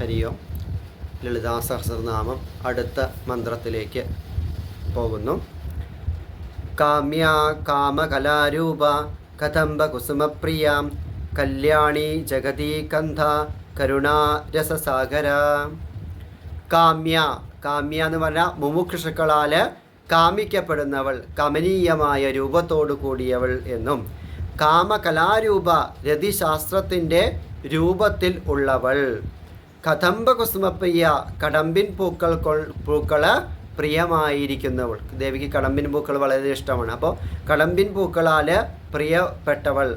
ഹരിയോം ലളിതാ സഹസ്രനാമം അടുത്ത മന്ത്രത്തിലേക്ക് പോകുന്നു. കാമ്യ കാമകലാരൂപ കദംബ കുസുമപ്രിയ കല്യാണി ജഗതി കന്ധ കരുണാരസസാഗര. കാമ്യ കാമ്യ എന്ന് പറഞ്ഞാൽ മുമുക്ഷുക്കളാൽ കാമിക്കപ്പെടുന്നവൾ കമനീയമായ രൂപത്തോടു കൂടിയവൾ എന്നും. കാമകലാരൂപ രതിശാസ്ത്രത്തിന്റെ രൂപത്തിൽ ഉള്ളവൾ. കദംബ കുസുമപ്രിയ കടമ്പിൻ പൂക്കൾ കൊൾ പൂക്കൾ പ്രിയമായിരിക്കുന്നവൾ. ദേവിക്ക് കടമ്പിൻ പൂക്കൾ വളരെ ഇഷ്ടമാണ്. അപ്പോൾ കടമ്പിൻ പൂക്കളാൽ പ്രിയപ്പെട്ടവൾ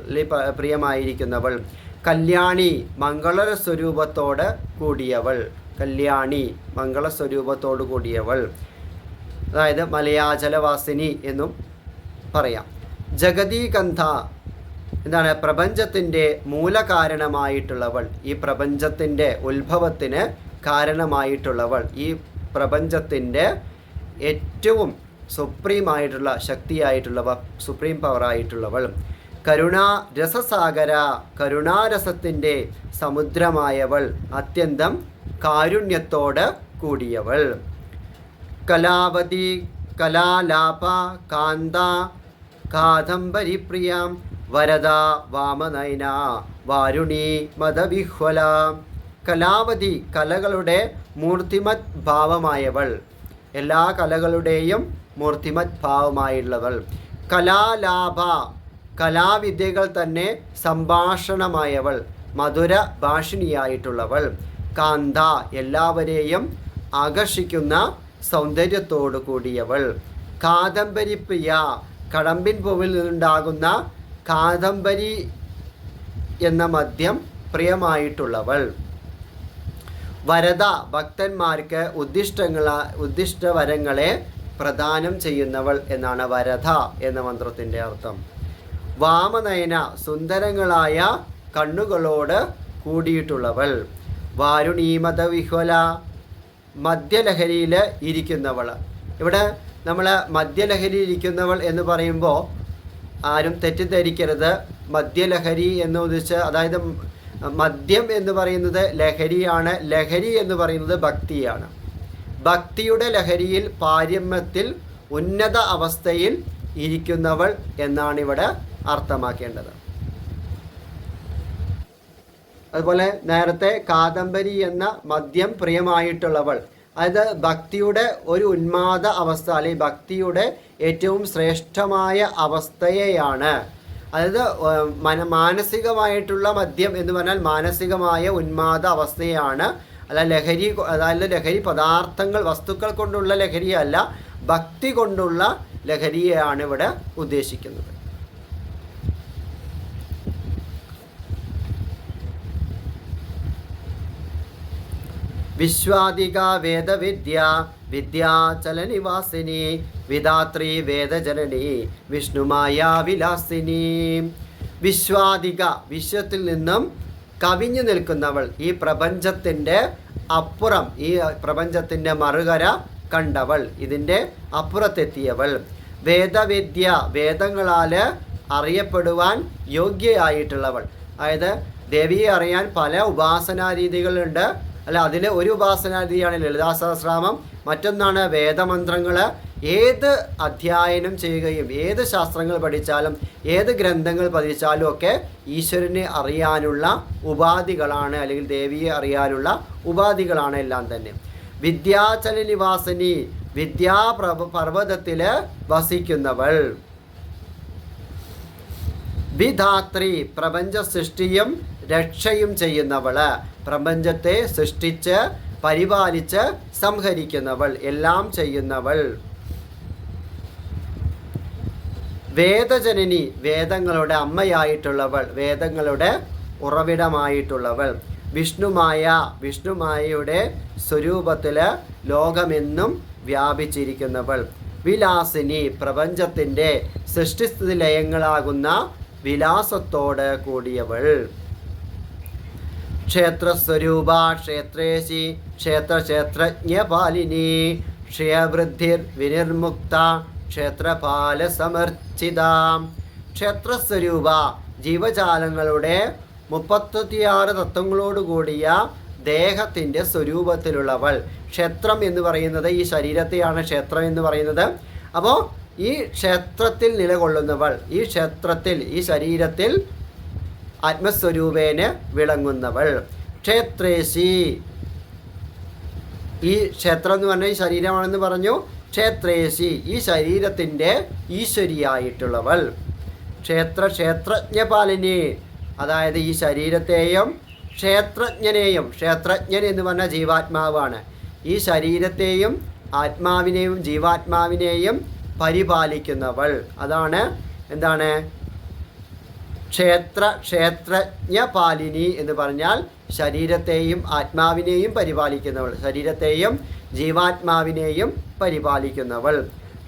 പ്രിയമായിരിക്കുന്നവൾ. കല്യാണി മംഗള സ്വരൂപത്തോട് കൂടിയവൾ. കല്യാണി മംഗള സ്വരൂപത്തോട് കൂടിയവൾ. അതായത് മലയാചലവാസിനി എന്നും പറയാം. ജഗതീകന്ധ എന്താണ് പ്രപഞ്ചത്തിന്റെ മൂലകാരണമായിട്ടുള്ളവൾ. ഈ പ്രപഞ്ചത്തിന്റെ ഉത്ഭവത്തിന് കാരണമായിട്ടുള്ളവൾ. ഈ പ്രപഞ്ചത്തിന്റെ ഏറ്റവും സുപ്രീമായിട്ടുള്ള ശക്തിയായിട്ടുള്ളവ സുപ്രീം പവറായിട്ടുള്ളവൾ. കരുണാ രസസാഗര കരുണാരസത്തിന്റെ സമുദ്രമായവൾ. അത്യന്തം കാരുണ്യത്തോട് കൂടിയവൾ. കലാവതി കലാലാപ കാന്ത കാദംബരിപ്രിയ വരദ വാമനയന വാരുണി മതവിഹ്വല കലാവതി കലകളുടെ മൂർത്തിമത് ഭാവമായവൾ. എല്ലാ കലകളുടെയും മൂർത്തിമത് ഭാവമായുള്ളവൾ. കലാലാഭ കലാവിദ്യകൾ തന്നെ സംഭാഷണമായവൾ. മധുര ഭാഷിണിയായിട്ടുള്ളവൾ. കാന്ത എല്ലാവരെയും ആകർഷിക്കുന്ന സൗന്ദര്യത്തോടു കൂടിയവൾ കാദംബരി പ്രിയ കടമ്പിൻ പൂവിൽ നിന്നുണ്ടാകുന്ന കാദംബരി എന്ന മദ്യം പ്രിയമായിട്ടുള്ളവൾ. വരദ ഭക്തന്മാർക്ക് ഉദ്ദിഷ്ടങ്ങള ഉദ്ദിഷ്ടവരങ്ങളെ പ്രദാനം ചെയ്യുന്നവൾ എന്നാണ് വരദ എന്ന മന്ത്രത്തിന്റെ അർത്ഥം. വാമനയന സുന്ദരങ്ങളായ കണ്ണുകളോട് കൂടിയിട്ടുള്ളവൾ. വാരുണീമത വിഹ്വല മദ്യലഹരിയിൽ ഇരിക്കുന്നവൾ. ഇവിടെ നമ്മൾ മദ്യലഹരി ഇരിക്കുന്നവൾ എന്ന് പറയുമ്പോൾ ആരും തെറ്റിദ്ധരിക്കരുത്. മദ്യലഹരി എന്ന് ഉദ്ദേശിച്ച് അതായത് മദ്യം എന്ന് പറയുന്നത് ലഹരിയാണ്. ലഹരി എന്ന് പറയുന്നത് ഭക്തിയാണ്. ഭക്തിയുടെ ലഹരിയിൽ പാരമ്യത്തിൽ ഉന്നത അവസ്ഥയിൽ ഇരിക്കുന്നവൾ എന്നാണ് ഇവിടെ അർത്ഥമാക്കേണ്ടത്. അതുപോലെ നേരത്തെ കാദംബരി എന്ന മദ്യം പ്രിയമായിട്ടുള്ളവൾ അതായത് ഭക്തിയുടെ ഒരു ഉന്മാദ അവസ്ഥ അല്ലെങ്കിൽ ഭക്തിയുടെ ഏറ്റവും ശ്രേഷ്ഠമായ അവസ്ഥയെയാണ്. അതായത് മന മാനസികമായിട്ടുള്ള മദ്യം എന്ന് പറഞ്ഞാൽ മാനസികമായ ഉന്മാദ അവസ്ഥയാണ്. അല്ല ലഹരി അതായത് ലഹരി പദാർത്ഥങ്ങൾ വസ്തുക്കൾ കൊണ്ടുള്ള ലഹരിയല്ല ഭക്തി കൊണ്ടുള്ള ലഹരിയാണ് ഇവിടെ ഉദ്ദേശിക്കുന്നത്. വിശ്വാദിക വേദവിദ്യ വിദ്യാചലനിവാസിനി വിധാത്രി വേദജനനി വിഷ്ണുമായ വിലാസിനി. വിശ്വാദിക വിശ്വത്തിൽ നിന്നും കവിഞ്ഞു നിൽക്കുന്നവൾ ഈ പ്രപഞ്ചത്തിന്റെ അപ്പുറം ഈ പ്രപഞ്ചത്തിന്റെ മറുകര കണ്ടവൾ. ഇതിന്റെ അപ്പുറത്തെത്തിയവൾ. വേദവിദ്യ വേദങ്ങളാൽ അറിയപ്പെടുവാൻ യോഗ്യയായിട്ടുള്ളവൾ. അതായത് ദേവിയെ അറിയാൻ പല ഉപാസനാ രീതികളുണ്ട്. അല്ല അതിൽ ഒരു ഉപാസനാ രീതിയാണ് ലളിതാ സഹസ്രാമം മറ്റൊന്നാണ് വേദമന്ത്രങ്ങൾ ഏത് അധ്യയനം ചെയ്യുകയും ഏത് ശാസ്ത്രങ്ങൾ പഠിച്ചാലും ഏത് ഗ്രന്ഥങ്ങൾ പഠിച്ചാലും ഒക്കെ ഈശ്വരനെ അറിയാനുള്ള ഉപാധികളാണ് അല്ലെങ്കിൽ ദേവിയെ അറിയാനുള്ള ഉപാധികളാണ് എല്ലാം തന്നെ. വിദ്യാചല നിവാസിനി വിദ്യാപ്രഭ വസിക്കുന്നവൾ. വിധാത്രി പ്രപഞ്ച സൃഷ്ടിയും രക്ഷയും ചെയ്യുന്നവൾ. പ്രപഞ്ചത്തെ സൃഷ്ടിച്ച് പരിപാലിച്ച് സംഹരിക്കുന്നവൾ. എല്ലാം ചെയ്യുന്നവൾ. വേദജനനി വേദങ്ങളുടെ അമ്മയായിട്ടുള്ളവൾ. വേദങ്ങളുടെ ഉറവിടമായിട്ടുള്ളവൾ. വിഷ്ണുമായ വിഷ്ണുമായയുടെ സ്വരൂപത്തിൽ ലോകമെന്നും വ്യാപിച്ചിരിക്കുന്നവൾ. വിലാസിനി പ്രപഞ്ചത്തിന്റെ സൃഷ്ടിസ്ഥിതി ലയങ്ങളാകുന്ന വിലാസത്തോട് കൂടിയവൾ. ക്ഷേത്രസ്വരൂപ ക്ഷേത്രേശി ക്ഷേത്രക്ഷേത്രജ്ഞപാലിനി ക്ഷയവൃദ്ധിർ വിനിർമുക്ത ക്ഷേത്രപാല സമർച്ചിത ക്ഷേത്രസ്വരൂപ ജീവജാലങ്ങളുടെ മുപ്പത്തിയാറ് തത്വങ്ങളോടുകൂടിയ ദേഹത്തിന്റെ സ്വരൂപത്തിലുള്ളവൾ. ക്ഷേത്രം എന്ന് പറയുന്നത് ഈ ശരീരത്തെയാണ് ക്ഷേത്രം എന്ന് പറയുന്നത്. അപ്പോൾ ഈ ക്ഷേത്രത്തിൽ നിലകൊള്ളുന്നവൾ ഈ ക്ഷേത്രത്തിൽ ഈ ശരീരത്തിൽ ആത്മസ്വരൂപേന് വിളങ്ങുന്നവൾ. ക്ഷേത്രേശി. ഈ ക്ഷേത്രം എന്ന് പറഞ്ഞാൽ ഈ ശരീരമാണെന്ന് പറഞ്ഞു. ക്ഷേത്രേശി ഈ ശരീരത്തിന്റെ ഈശ്വരിയായിട്ടുള്ളവൾ. ക്ഷേത്ര ക്ഷേത്രജ്ഞപാലിനി അതായത് ഈ ശരീരത്തെയും ക്ഷേത്രജ്ഞനെയും ക്ഷേത്രജ്ഞൻ എന്ന് പറഞ്ഞ ജീവാത്മാവാണ്. ഈ ശരീരത്തെയും ആത്മാവിനെയും ജീവാത്മാവിനെയും പരിപാലിക്കുന്നവൾ. അതാണ് എന്താണ്? ക്ഷേത്ര ക്ഷേത്രജ്ഞപാലിനി എന്ന് പറഞ്ഞാൽ ശരീരത്തെയും ആത്മാവിനെയും പരിപാലിക്കുന്നവൾ. ശരീരത്തെയും ജീവാത്മാവിനെയും പരിപാലിക്കുന്നവൾ.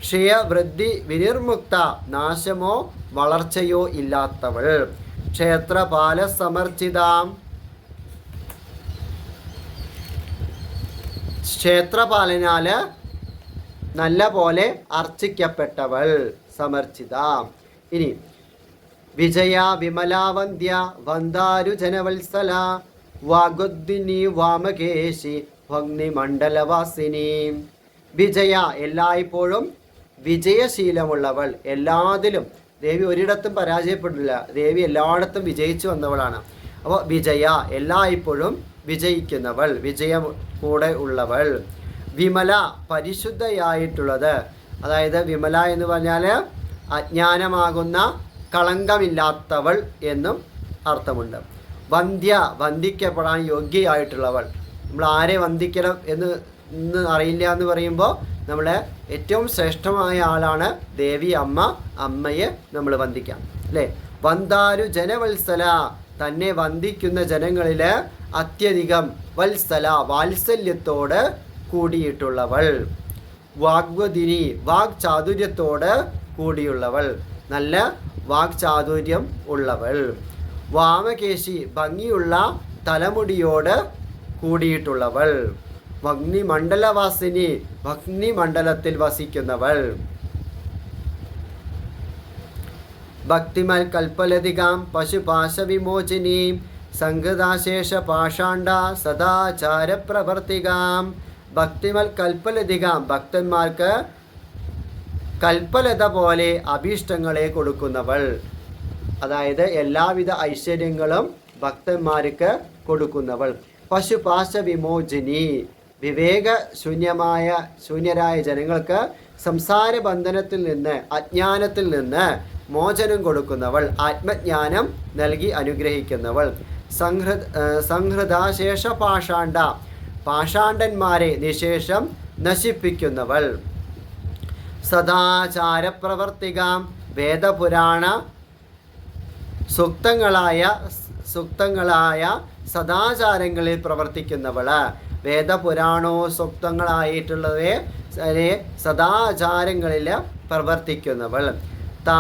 ക്ഷയവൃദ്ധി വിനിർമുക്ത നാശമോ വളർച്ചയോ ഇല്ലാത്തവൾ. ക്ഷേത്രപാല സമർച്ചിതാം ക്ഷേത്രപാലനാൽ നല്ല പോലെ അർച്ചിക്കപ്പെട്ടവൾ. സമർച്ചിത. ഇനി വിജയ വിമലാവന്ധ്യ വന്ദാരുജനവത്സല വാഗുദ്ദിനി വാമകേശി ഭഗ്നി മണ്ഡലവാസിനി വിജയ എല്ലായ്പ്പോഴും വിജയശീലമുള്ളവൾ. എല്ലാത്തിലും ദേവി ഒരിടത്തും പരാജയപ്പെടില്ല. ദേവി എല്ലായിടത്തും വിജയിച്ചു വന്നവളാണ്. അപ്പോൾ വിജയ എല്ലായ്പ്പോഴും വിജയിക്കുന്നവൾ വിജയം കൂടെ ഉള്ളവൾ. വിമല പരിശുദ്ധയായിട്ടുള്ളത്. അതായത് വിമല എന്ന് പറഞ്ഞാൽ അജ്ഞാനമാകുന്ന കളങ്കമില്ലാത്തവൾ എന്നും അർത്ഥമുണ്ട്. വന്ധ്യ വന്ധിക്കപ്പെടാൻ യോഗ്യയായിട്ടുള്ളവൾ. നമ്മൾ ആരെ വന്ദിക്കണം എന്ന് ഇന്ന് അറിയില്ല എന്ന് പറയുമ്പോൾ നമ്മൾ ഏറ്റവും ശ്രേഷ്ഠമായ ആളാണ് ദേവി അമ്മ. അമ്മയെ നമ്മൾ വന്ദിക്കാം. അല്ലേ? വന്ദാരു ജനവത്സല. തന്നെ വന്ദിക്കുന്ന ജനങ്ങളിൽ അത്യധികം വത്സല വാത്സല്യത്തോട് കൂടിയിട്ടുള്ളവൾ. വാഗ്വദിനി വാഗ് ചാതുര്യത്തോട് കൂടിയുള്ളവൾ. നല്ല വാഗ് ചാതുര്യം ഉള്ളവൾ. വാമകേശി ഭംഗിയുള്ള തലമുടിയോട് കൂടിയിട്ടുള്ളവൾ. ഭഗ്നി മണ്ഡലവാസിനി ഭഗ്നി മണ്ഡലത്തിൽ വസിക്കുന്നവൾ. ഭക്തിമൽ കൽപ്പലതികാം പശുപാശവിമോചിനി സംഘതാശേഷ പാഷാണ്ഡ സദാചാരപ്രവർത്തികാം. ഭക്തിമൽ കൽപ്പലതികാം ഭക്തന്മാർക്ക് കൽപ്പലത പോലെ അഭീഷ്ടങ്ങളെ കൊടുക്കുന്നവൾ. അതായത് എല്ലാവിധ ഐശ്വര്യങ്ങളും ഭക്തന്മാർക്ക് കൊടുക്കുന്നവൾ. പശുപാശ വിമോചിനി വിവേക ശൂന്യമായ ശൂന്യരായ ജനങ്ങൾക്ക് സംസാര ബന്ധനത്തിൽ നിന്ന് അജ്ഞാനത്തിൽ നിന്ന് മോചനം കൊടുക്കുന്നവൾ. ആത്മജ്ഞാനം നൽകി അനുഗ്രഹിക്കുന്നവൾ. സംഹൃ സംഹൃതാശേഷ പാഷാണ്ട പാഷാണ്ഡന്മാരെ നിശേഷം നശിപ്പിക്കുന്നവൾ. സദാചാരപ്രവർത്തികാം വേദപുരാണ സുക്തങ്ങളായ സുക്തങ്ങളായ സദാചാരങ്ങളിൽ പ്രവർത്തിക്കുന്നവൾ. വേദപുരാണോ സുക്തങ്ങളായിട്ടുള്ളവയെ സദാചാരങ്ങളിൽ പ്രവർത്തിക്കുന്നവൾ. താ